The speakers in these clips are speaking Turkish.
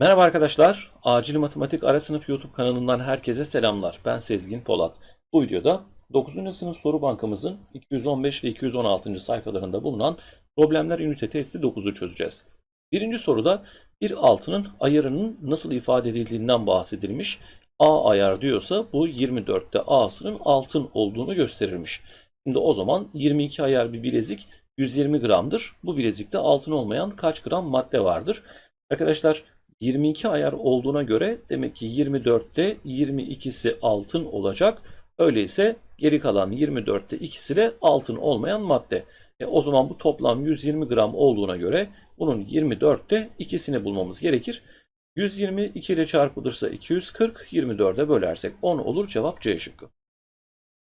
Merhaba arkadaşlar. Acil Matematik Ara Sınıf YouTube kanalından herkese selamlar. Ben Sezgin Polat. Bu videoda 9. sınıf soru bankamızın 215 ve 216. sayfalarında bulunan problemler ünite testi 9'u çözeceğiz. Birinci soruda bir altının ayarının nasıl ifade edildiğinden bahsedilmiş. A ayar diyorsa bu 24'te A'sının altın olduğunu gösterirmiş. Şimdi o zaman 22 ayar bir bilezik 120 gramdır. Bu bilezikte altın olmayan kaç gram madde vardır? Arkadaşlar 22 ayar olduğuna göre demek ki 24'te 22'si altın olacak. Öyleyse geri kalan 24'te ikisi de altın olmayan madde. E, o zaman bu toplam 120 gram olduğuna göre bunun 24'te ikisini bulmamız gerekir. 120 2 ile çarpılırsa 240, 24'e bölersek 10 olur. Cevap C şıkkı.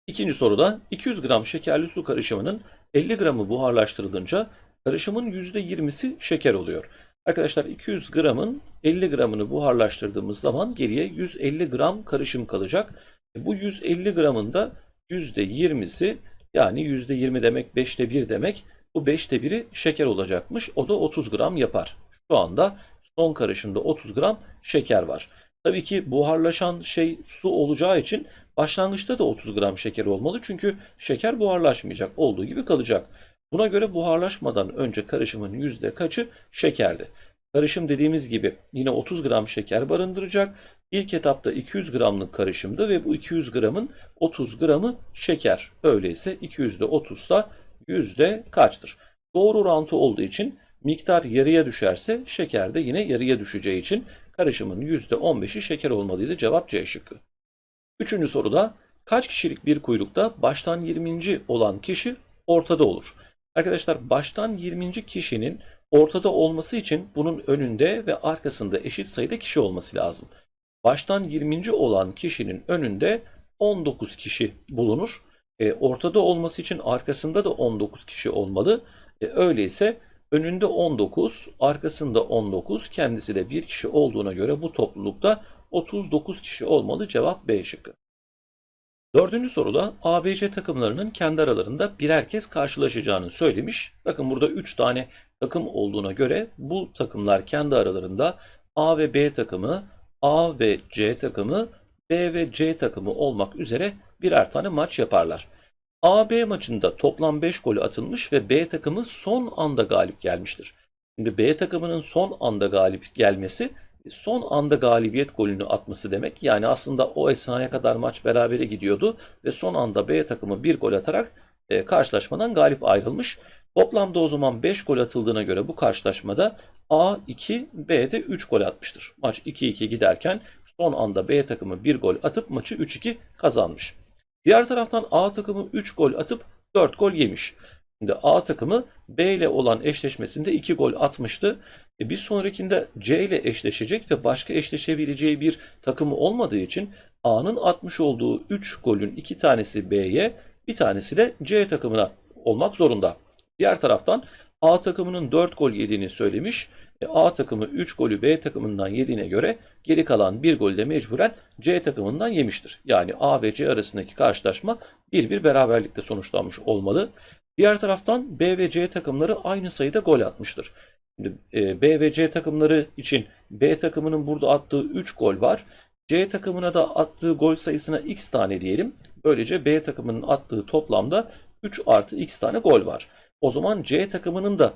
İkinci soruda 200 gram şekerli su karışımının 50 gramı buharlaştırılınca karışımın %20'si şeker oluyor. Arkadaşlar 200 gramın 50 gramını buharlaştırdığımız zaman geriye 150 gram karışım kalacak. E, Bu 150 gramın da %20'si yani %20 demek 5'te 1 demek. Bu 5'te 1'i şeker olacakmış. O da 30 gram yapar. Şu anda son karışımda 30 gram şeker var. Tabii ki buharlaşan şey su olacağı için başlangıçta da 30 gram şeker olmalı. Çünkü şeker buharlaşmayacak. Olduğu gibi kalacak. Buna göre buharlaşmadan önce karışımın yüzde kaçı şekerdi? Karışım dediğimiz gibi yine 30 gram şeker barındıracak. İlk etapta 200 gramlık karışımdı ve bu 200 gramın 30 gramı şeker. Öyleyse 200'de 30 da yüzde kaçtır? Doğru orantı olduğu için miktar yarıya düşerse şeker de yine yarıya düşeceği için karışımın %15'i şeker olmalıydı. Cevap C şıkkı. Üçüncü soruda kaç kişilik bir kuyrukta baştan 20. olan kişi ortada olur? Arkadaşlar baştan 20. kişinin ortada olması için bunun önünde ve arkasında eşit sayıda kişi olması lazım. Baştan 20. olan kişinin önünde 19 kişi bulunur. E, ortada olması için arkasında da 19 kişi olmalı. E, öyleyse önünde 19, arkasında 19, kendisi de bir kişi olduğuna göre bu toplulukta 39 kişi olmalı. Cevap B şıkkı. Dördüncü soruda ABC takımlarının kendi aralarında birer kez karşılaşacağını söylemiş. Bakın burada 3 tane takım olduğuna göre bu takımlar kendi aralarında A ve B takımı, A ve C takımı, B ve C takımı olmak üzere birer tane maç yaparlar. A-B maçında toplam 5 gol atılmış ve B takımı son anda galip gelmiştir. Şimdi B takımının son anda galip gelmesi son anda galibiyet golünü atması demek. Yani aslında o esnaya kadar maç berabere gidiyordu ve son anda B takımı bir gol atarak e, karşılaşmadan galip ayrılmış. Toplamda o zaman 5 gol atıldığına göre bu karşılaşmada A 2, B de 3 gol atmıştır. Maç 2-2 giderken son anda B takımı 1 gol atıp maçı 3-2 kazanmış. Diğer taraftan A takımı 3 gol atıp 4 gol yemiş. Şimdi A takımı B ile olan eşleşmesinde 2 gol atmıştı. E bir sonrakinde C ile eşleşecek ve başka eşleşebileceği bir takımı olmadığı için A'nın atmış olduğu 3 golün 2 tanesi B'ye, bir tanesi de C takımına olmak zorunda. Diğer taraftan A takımının 4 gol yediğini söylemiş. E, A takımı 3 golü B takımından yediğine göre geri kalan 1 golü de mecburen C takımından yemiştir. Yani A ve C arasındaki karşılaşma bir bir beraberlikte sonuçlanmış olmalı. Diğer taraftan B ve C takımları aynı sayıda gol atmıştır. E, B ve C takımları için B takımının burada attığı 3 gol var. C takımına da attığı gol sayısına x tane diyelim. Böylece B takımının attığı toplamda 3 artı x tane gol var. O zaman C takımının da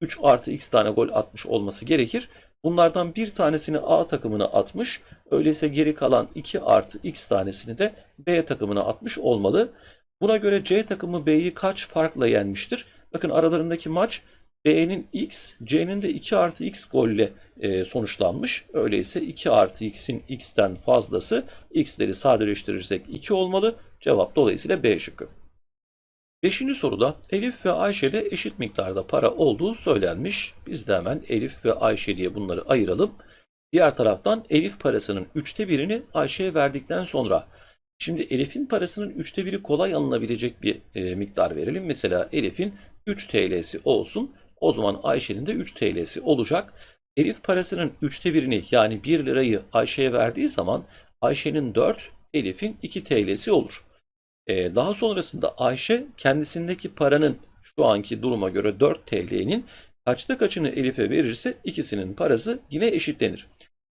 3 artı x tane gol atmış olması gerekir. Bunlardan bir tanesini A takımına atmış. Öyleyse geri kalan 2 artı x tanesini de B takımına atmış olmalı. Buna göre C takımı B'yi kaç farkla yenmiştir? Bakın aralarındaki maç B'nin x, C'nin de 2 artı x golle e, sonuçlanmış. Öyleyse 2 artı x'in x'ten fazlası x'leri sadeleştirirsek 2 olmalı. Cevap dolayısıyla B şıkkı. Beşinci soruda Elif ve Ayşe'de eşit miktarda para olduğu söylenmiş. Biz de hemen Elif ve Ayşe diye bunları ayıralım. Diğer taraftan Elif parasının üçte birini Ayşe'ye verdikten sonra Şimdi Elif'in parasının üçte biri kolay alınabilecek bir e, miktar verelim. Mesela Elif'in 3 TL'si olsun. O zaman Ayşe'nin de 3 TL'si olacak. Elif parasının üçte birini yani 1 lirayı Ayşe'ye verdiği zaman Ayşe'nin 4, Elif'in 2 TL'si olur. E, daha sonrasında Ayşe kendisindeki paranın şu anki duruma göre 4 TL'nin kaçta kaçını Elif'e verirse ikisinin parası yine eşitlenir.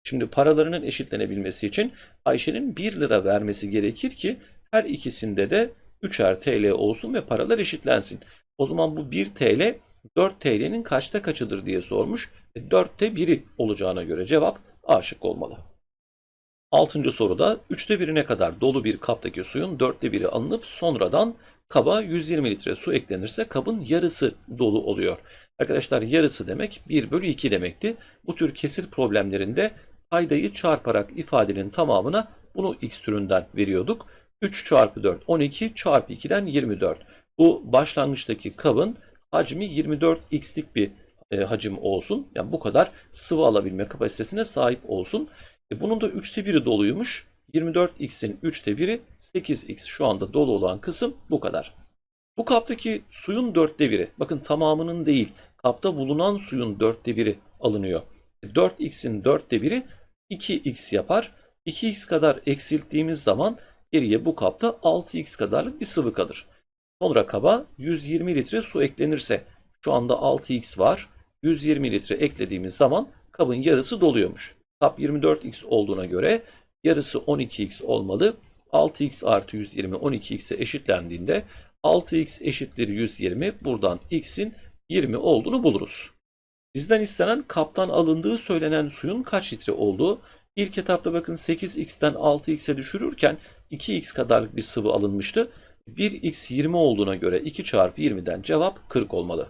Şimdi paralarının eşitlenebilmesi için Ayşe'nin 1 lira vermesi gerekir ki her ikisinde de 3'er TL olsun ve paralar eşitlensin. O zaman bu 1 TL 4 TL'nin kaçta kaçıdır diye sormuş. E, 4'te 1'i olacağına göre cevap A şıkkı olmalı. Altıncı soruda 3'te 1'ine kadar dolu bir kaptaki suyun 4'te 1'i alınıp sonradan kaba 120 litre su eklenirse kabın yarısı dolu oluyor. Arkadaşlar yarısı demek 1 bölü 2 demekti. Bu tür kesir problemlerinde paydayı çarparak ifadenin tamamına bunu x türünden veriyorduk. 3 çarpı 4 12 çarpı 2'den 24. Bu başlangıçtaki kabın hacmi 24x'lik bir e, hacim olsun. Yani bu kadar sıvı alabilme kapasitesine sahip olsun. E, bunun da 3'te 1'i doluymuş. 24x'in 3'te 1'i 8x şu anda dolu olan kısım bu kadar. Bu kaptaki suyun 4'te 1'i bakın tamamının değil kapta bulunan suyun 4'te 1'i alınıyor. E, 4x'in 4'te 1'i 2x yapar. 2x kadar eksilttiğimiz zaman geriye bu kapta 6x kadarlık bir sıvı kalır. Sonra kaba 120 litre su eklenirse şu anda 6x var. 120 litre eklediğimiz zaman kabın yarısı doluyormuş. Kap 24x olduğuna göre yarısı 12x olmalı. 6x artı 120 12x'e eşitlendiğinde 6x eşittir 120 buradan x'in 20 olduğunu buluruz. Bizden istenen kaptan alındığı söylenen suyun kaç litre olduğu. İlk etapta bakın 8x'ten 6x'e düşürürken 2x kadarlık bir sıvı alınmıştı. 1x 20 olduğuna göre 2 çarpı 20'den cevap 40 olmalı.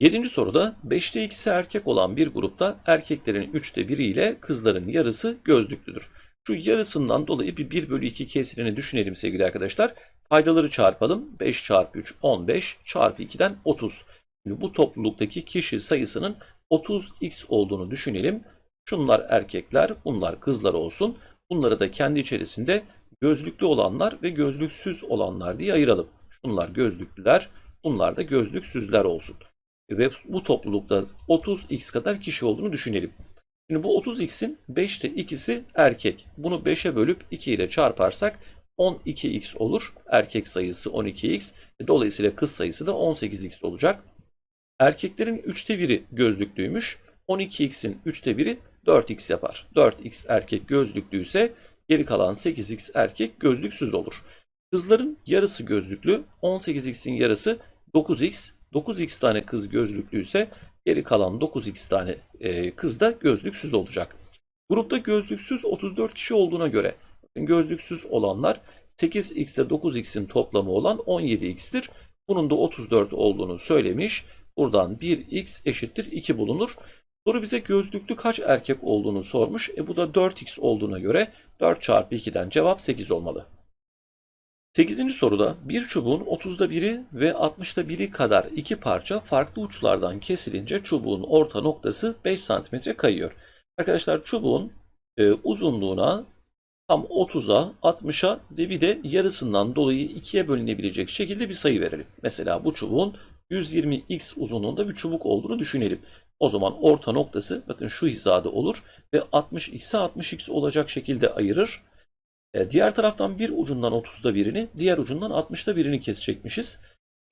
7. soruda 5'te 2'si erkek olan bir grupta erkeklerin 3'te 1'i ile kızların yarısı gözlüklüdür. Şu yarısından dolayı bir 1 bölü 2 kesirini düşünelim sevgili arkadaşlar. Paydaları çarpalım. 5 çarpı 3 15 çarpı 2'den 30. Şimdi bu topluluktaki kişi sayısının 30x olduğunu düşünelim. Şunlar erkekler, bunlar kızlar olsun. Bunları da kendi içerisinde gözlüklü olanlar ve gözlüksüz olanlar diye ayıralım. Şunlar gözlüklüler, bunlar da gözlüksüzler olsun. Ve bu toplulukta 30x kadar kişi olduğunu düşünelim. Şimdi bu 30x'in 5'te 2'si erkek. Bunu 5'e bölüp 2 ile çarparsak 12x olur. Erkek sayısı 12x. Dolayısıyla kız sayısı da 18x olacak. Erkeklerin 3'te 1'i gözlüklüymüş. 12x'in 3'te 1'i 4x yapar. 4x erkek gözlüklüyse geri kalan 8x erkek gözlüksüz olur. Kızların yarısı gözlüklü. 18x'in yarısı 9x. 9x tane kız gözlüklüyse geri kalan 9x tane e, kız da gözlüksüz olacak. Grupta gözlüksüz 34 kişi olduğuna göre gözlüksüz olanlar 8x ile 9x'in toplamı olan 17x'tir. Bunun da 34 olduğunu söylemiş. Buradan 1x eşittir 2 bulunur. Soru bize gözlüklü kaç erkek olduğunu sormuş. E bu da 4x olduğuna göre 4 çarpı 2'den cevap 8 olmalı. 8. soruda bir çubuğun 30'da biri ve 60'da biri kadar iki parça farklı uçlardan kesilince çubuğun orta noktası 5 cm kayıyor. Arkadaşlar çubuğun e, uzunluğuna tam 30'a 60'a ve bir de yarısından dolayı ikiye bölünebilecek şekilde bir sayı verelim. Mesela bu çubuğun 120x uzunluğunda bir çubuk olduğunu düşünelim. O zaman orta noktası bakın şu hizada olur ve 60x'e 60x olacak şekilde ayırır. E, diğer taraftan bir ucundan 30'da birini, diğer ucundan 60'da birini kesecekmişiz.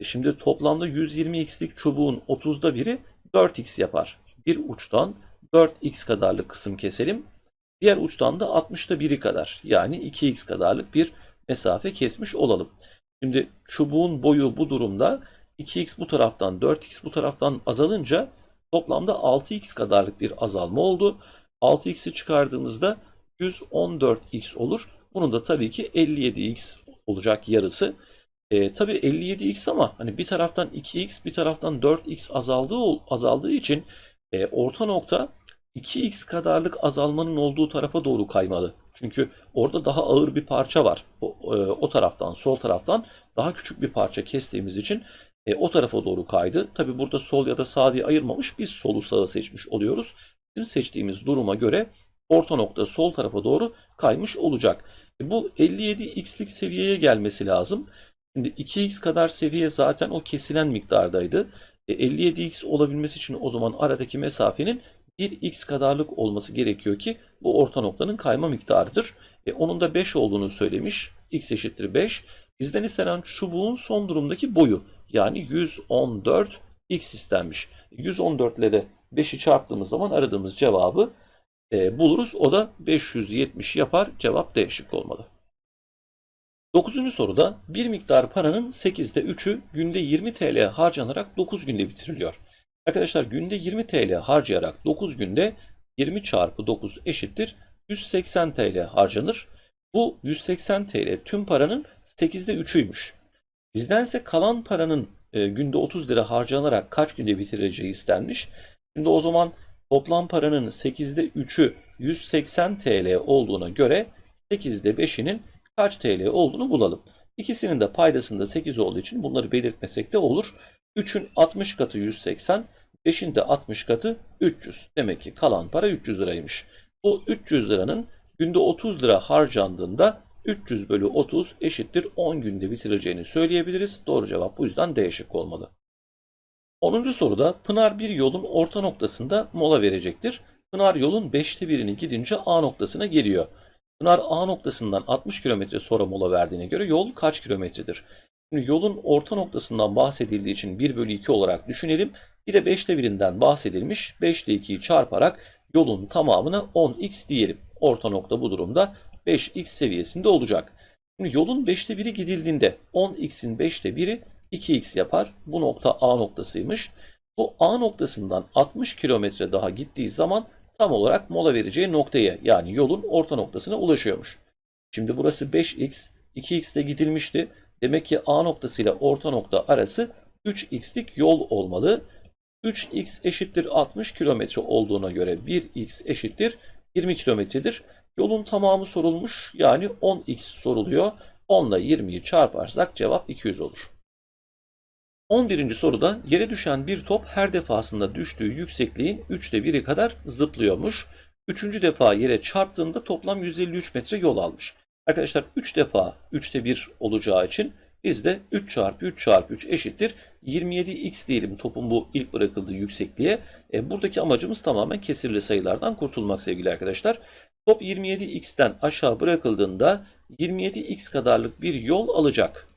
E, şimdi toplamda 120x'lik çubuğun 30'da biri 4x yapar. Bir uçtan 4x kadarlık kısım keselim. Diğer uçtan da 60'da biri kadar yani 2x kadarlık bir mesafe kesmiş olalım. Şimdi çubuğun boyu bu durumda 2x bu taraftan 4x bu taraftan azalınca toplamda 6x kadarlık bir azalma oldu. 6x'i çıkardığımızda 114x olur. Bunun da tabii ki 57x olacak yarısı. E, tabii 57x ama hani bir taraftan 2x bir taraftan 4x azaldığı azaldığı için e, orta nokta 2x kadarlık azalmanın olduğu tarafa doğru kaymalı. Çünkü orada daha ağır bir parça var. O, e, o taraftan sol taraftan daha küçük bir parça kestiğimiz için e, o tarafa doğru kaydı. Tabii burada sol ya da sağ diye ayırmamış. Biz solu sağı seçmiş oluyoruz. Bizim seçtiğimiz duruma göre orta nokta sol tarafa doğru kaymış olacak. E, bu 57x'lik seviyeye gelmesi lazım. Şimdi 2x kadar seviye zaten o kesilen miktardaydı. E, 57x olabilmesi için o zaman aradaki mesafenin 1x kadarlık olması gerekiyor ki bu orta noktanın kayma miktarıdır. E, onun da 5 olduğunu söylemiş. x eşittir 5. Bizden istenen çubuğun son durumdaki boyu yani 114 x istenmiş. 114 ile de 5'i çarptığımız zaman aradığımız cevabı e, buluruz. O da 570 yapar. Cevap D şıkkı olmalı. 9. soruda bir miktar paranın 8'de 3'ü günde 20 TL harcanarak 9 günde bitiriliyor. Arkadaşlar günde 20 TL harcayarak 9 günde 20 çarpı 9 eşittir 180 TL harcanır. Bu 180 TL tüm paranın 8'de 3'üymüş. Bizdense kalan paranın e, günde 30 lira harcanarak kaç günde bitirileceği istenmiş. Şimdi o zaman toplam paranın 8'de 3'ü 180 TL olduğuna göre 8'de 5'inin kaç TL olduğunu bulalım. İkisinin de paydasında 8 olduğu için bunları belirtmesek de olur. 3'ün 60 katı 180, 5'in de 60 katı 300. Demek ki kalan para 300 liraymış. Bu 300 liranın günde 30 lira harcandığında 300 bölü 30 eşittir 10 günde bitireceğini söyleyebiliriz. Doğru cevap bu yüzden D şıkkı olmalı. 10. soruda Pınar bir yolun orta noktasında mola verecektir. Pınar yolun 5'te birini gidince A noktasına geliyor. Pınar A noktasından 60 kilometre sonra mola verdiğine göre yol kaç kilometredir? Şimdi yolun orta noktasından bahsedildiği için 1 bölü 2 olarak düşünelim. Bir de 5'te birinden bahsedilmiş. 5 ile 2'yi çarparak yolun tamamına 10x diyelim. Orta nokta bu durumda 5x seviyesinde olacak. Şimdi yolun 5'te biri gidildiğinde 10x'in 5'te 1'i 2x yapar. Bu nokta A noktasıymış. Bu A noktasından 60 kilometre daha gittiği zaman tam olarak mola vereceği noktaya yani yolun orta noktasına ulaşıyormuş. Şimdi burası 5x, 2x'te gidilmişti. Demek ki A noktasıyla orta nokta arası 3x'lik yol olmalı. 3x eşittir 60 kilometre olduğuna göre 1x eşittir 20 kilometredir. Yolun tamamı sorulmuş yani 10x soruluyor. 10 ile 20'yi çarparsak cevap 200 olur. 11. soruda yere düşen bir top her defasında düştüğü yüksekliğin 3'te 1'i kadar zıplıyormuş. 3. defa yere çarptığında toplam 153 metre yol almış. Arkadaşlar 3 defa 3'te 1 olacağı için biz de 3 çarpı 3 çarpı 3 eşittir 27x diyelim topun bu ilk bırakıldığı yüksekliğe. E, buradaki amacımız tamamen kesirli sayılardan kurtulmak sevgili arkadaşlar. Top 27x'ten aşağı bırakıldığında 27x kadarlık bir yol alacak.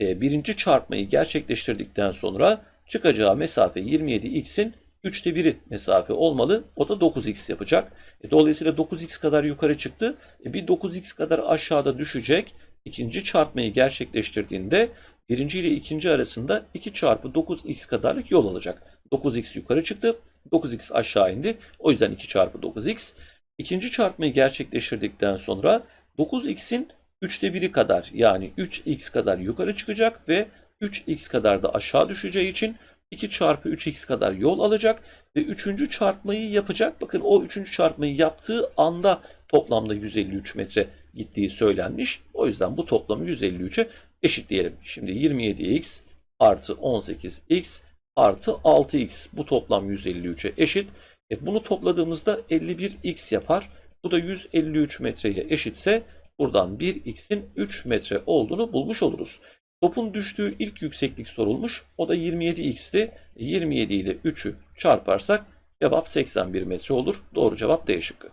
E, birinci çarpmayı gerçekleştirdikten sonra çıkacağı mesafe 27x'in 3'te 1'i mesafe olmalı. O da 9x yapacak. E, dolayısıyla 9x kadar yukarı çıktı. E, bir 9x kadar aşağıda düşecek. İkinci çarpmayı gerçekleştirdiğinde birinci ile ikinci arasında 2 çarpı 9x kadarlık yol alacak. 9x yukarı çıktı. 9x aşağı indi. O yüzden 2 çarpı 9x. İkinci çarpmayı gerçekleştirdikten sonra 9x'in 3'te 1'i kadar yani 3x kadar yukarı çıkacak ve 3x kadar da aşağı düşeceği için 2 çarpı 3x kadar yol alacak ve 3. çarpmayı yapacak. Bakın o 3. çarpmayı yaptığı anda toplamda 153 metre gittiği söylenmiş. O yüzden bu toplamı 153'e eşitleyelim. Şimdi 27x artı 18x artı 6x bu toplam 153'e eşit. E bunu topladığımızda 51x yapar. Bu da 153 metreye eşitse buradan 1x'in 3 metre olduğunu bulmuş oluruz. Topun düştüğü ilk yükseklik sorulmuş. O da 27x'ti. 27 ile 3'ü çarparsak cevap 81 metre olur. Doğru cevap D şıkkı.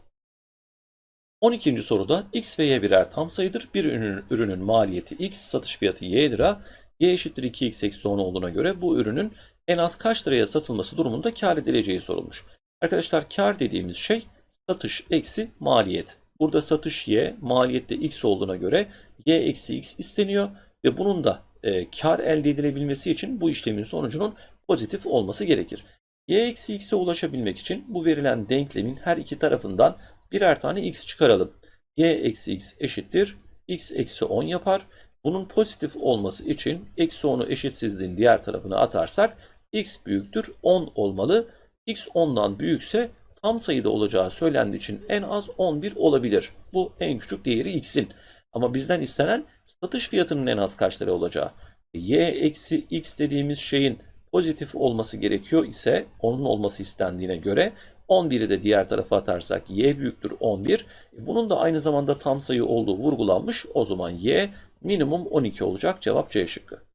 12. soruda x ve y birer tam sayıdır. Bir ürünün, ürünün maliyeti x, satış fiyatı y lira. y eşittir 2x eksi 10 olduğuna göre bu ürünün en az kaç liraya satılması durumunda kar edileceği sorulmuş. Arkadaşlar kar dediğimiz şey satış eksi maliyet. Burada satış y, maliyette x olduğuna göre y eksi x isteniyor ve bunun da e, kar elde edilebilmesi için bu işlemin sonucunun pozitif olması gerekir. y eksi x'e ulaşabilmek için bu verilen denklemin her iki tarafından birer tane x çıkaralım. y eksi x eşittir x eksi 10 yapar. Bunun pozitif olması için eksi 10'u eşitsizliğin diğer tarafına atarsak x büyüktür 10 olmalı. X 10'dan büyükse tam sayıda olacağı söylendiği için en az 11 olabilir. Bu en küçük değeri x'in. Ama bizden istenen satış fiyatının en az kaç lira olacağı. y eksi x dediğimiz şeyin pozitif olması gerekiyor ise onun olması istendiğine göre 11'i de diğer tarafa atarsak y büyüktür 11. Bunun da aynı zamanda tam sayı olduğu vurgulanmış. O zaman y minimum 12 olacak. Cevap C şıkkı.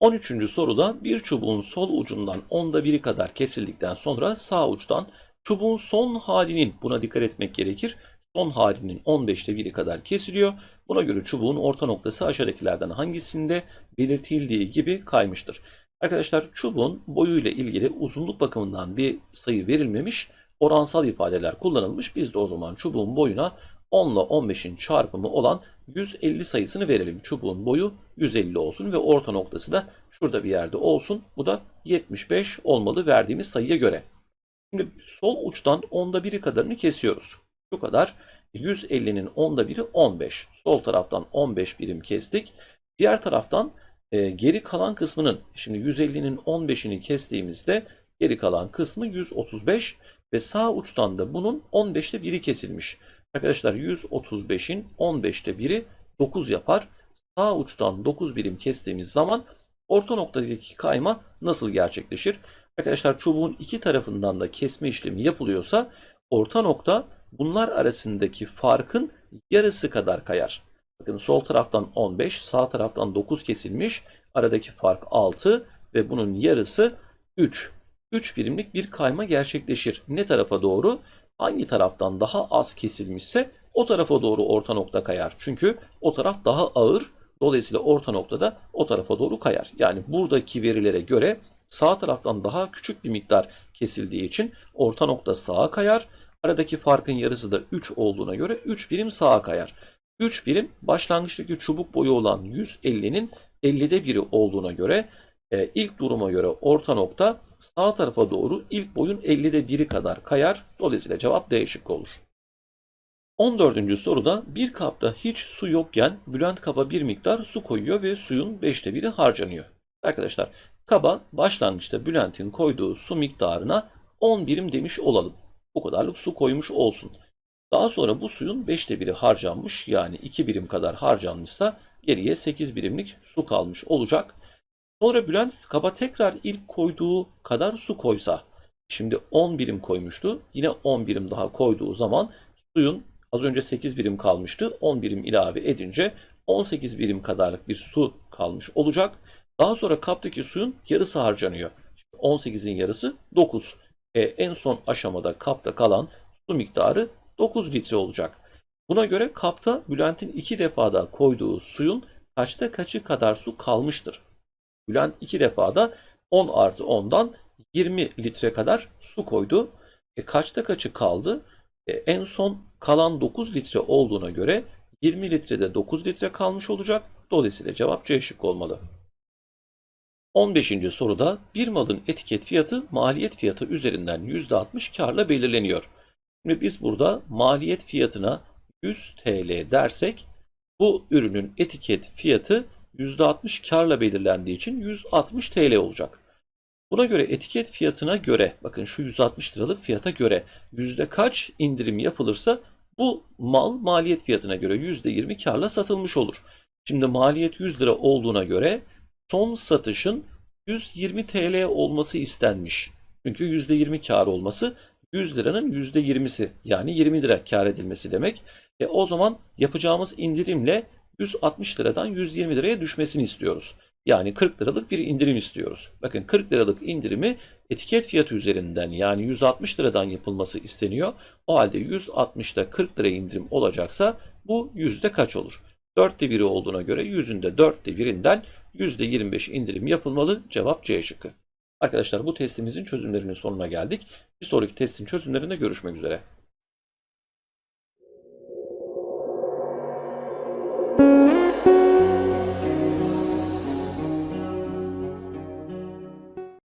13. soruda bir çubuğun sol ucundan onda biri kadar kesildikten sonra sağ uçtan çubuğun son halinin buna dikkat etmek gerekir. Son halinin 15'te biri kadar kesiliyor. Buna göre çubuğun orta noktası aşağıdakilerden hangisinde belirtildiği gibi kaymıştır. Arkadaşlar çubuğun boyuyla ilgili uzunluk bakımından bir sayı verilmemiş. oransal ifadeler kullanılmış. Biz de o zaman çubuğun boyuna 10 ile 15'in çarpımı olan 150 sayısını verelim. Çubuğun boyu 150 olsun ve orta noktası da şurada bir yerde olsun. Bu da 75 olmalı verdiğimiz sayıya göre. Şimdi sol uçtan onda biri kadarını kesiyoruz. Şu kadar. 150'nin onda biri 15. Sol taraftan 15 birim kestik. Diğer taraftan e, geri kalan kısmının şimdi 150'nin 15'ini kestiğimizde geri kalan kısmı 135 ve sağ uçtan da bunun 15'te biri kesilmiş. Arkadaşlar 135'in 15'te biri 9 yapar. Sağ uçtan 9 birim kestiğimiz zaman orta noktadaki kayma nasıl gerçekleşir? Arkadaşlar çubuğun iki tarafından da kesme işlemi yapılıyorsa orta nokta bunlar arasındaki farkın yarısı kadar kayar. Bakın sol taraftan 15, sağ taraftan 9 kesilmiş. Aradaki fark 6 ve bunun yarısı 3. 3 birimlik bir kayma gerçekleşir. Ne tarafa doğru? Hangi taraftan daha az kesilmişse o tarafa doğru orta nokta kayar. Çünkü o taraf daha ağır. Dolayısıyla orta noktada o tarafa doğru kayar. Yani buradaki verilere göre sağ taraftan daha küçük bir miktar kesildiği için orta nokta sağa kayar. Aradaki farkın yarısı da 3 olduğuna göre 3 birim sağa kayar. 3 birim başlangıçtaki çubuk boyu olan 150'nin 50'de biri olduğuna göre e, ilk duruma göre orta nokta sağ tarafa doğru ilk boyun 50'de biri kadar kayar. Dolayısıyla cevap D şıkkı olur. 14. soruda bir kapta hiç su yokken Bülent kaba bir miktar su koyuyor ve suyun 5'te biri harcanıyor. Arkadaşlar kaba başlangıçta Bülent'in koyduğu su miktarına 10 birim demiş olalım. Bu kadarlık su koymuş olsun. Daha sonra bu suyun 5'te biri harcanmış yani 2 birim kadar harcanmışsa geriye 8 birimlik su kalmış olacak. Sonra Bülent kaba tekrar ilk koyduğu kadar su koysa, şimdi 10 birim koymuştu. Yine 10 birim daha koyduğu zaman suyun az önce 8 birim kalmıştı. 10 birim ilave edince 18 birim kadarlık bir su kalmış olacak. Daha sonra kaptaki suyun yarısı harcanıyor. 18'in yarısı 9. E, en son aşamada kapta kalan su miktarı 9 litre olacak. Buna göre kapta Bülent'in iki defada koyduğu suyun kaçta kaçı kadar su kalmıştır. Bülent iki defada 10 artı 10'dan 20 litre kadar su koydu. E, kaçta kaçı kaldı? E, en son kalan 9 litre olduğuna göre 20 litrede 9 litre kalmış olacak. Dolayısıyla cevap C şıkkı olmalı. 15. soruda bir malın etiket fiyatı maliyet fiyatı üzerinden %60 karla belirleniyor. Şimdi biz burada maliyet fiyatına 100 TL dersek bu ürünün etiket fiyatı %60 karla belirlendiği için 160 TL olacak. Buna göre etiket fiyatına göre bakın şu 160 liralık fiyata göre yüzde kaç indirim yapılırsa bu mal maliyet fiyatına göre %20 karla satılmış olur. Şimdi maliyet 100 lira olduğuna göre son satışın 120 TL olması istenmiş. Çünkü %20 kar olması 100 liranın %20'si yani 20 lira kar edilmesi demek. E o zaman yapacağımız indirimle 160 liradan 120 liraya düşmesini istiyoruz. Yani 40 liralık bir indirim istiyoruz. Bakın 40 liralık indirimi etiket fiyatı üzerinden yani 160 liradan yapılması isteniyor. O halde 160'da 40 lira indirim olacaksa bu yüzde kaç olur? 4'te 1'i olduğuna göre yüzünde 4'te 1'inden %25 indirim yapılmalı. Cevap C şıkkı. Arkadaşlar bu testimizin çözümlerinin sonuna geldik. Bir sonraki testin çözümlerinde görüşmek üzere.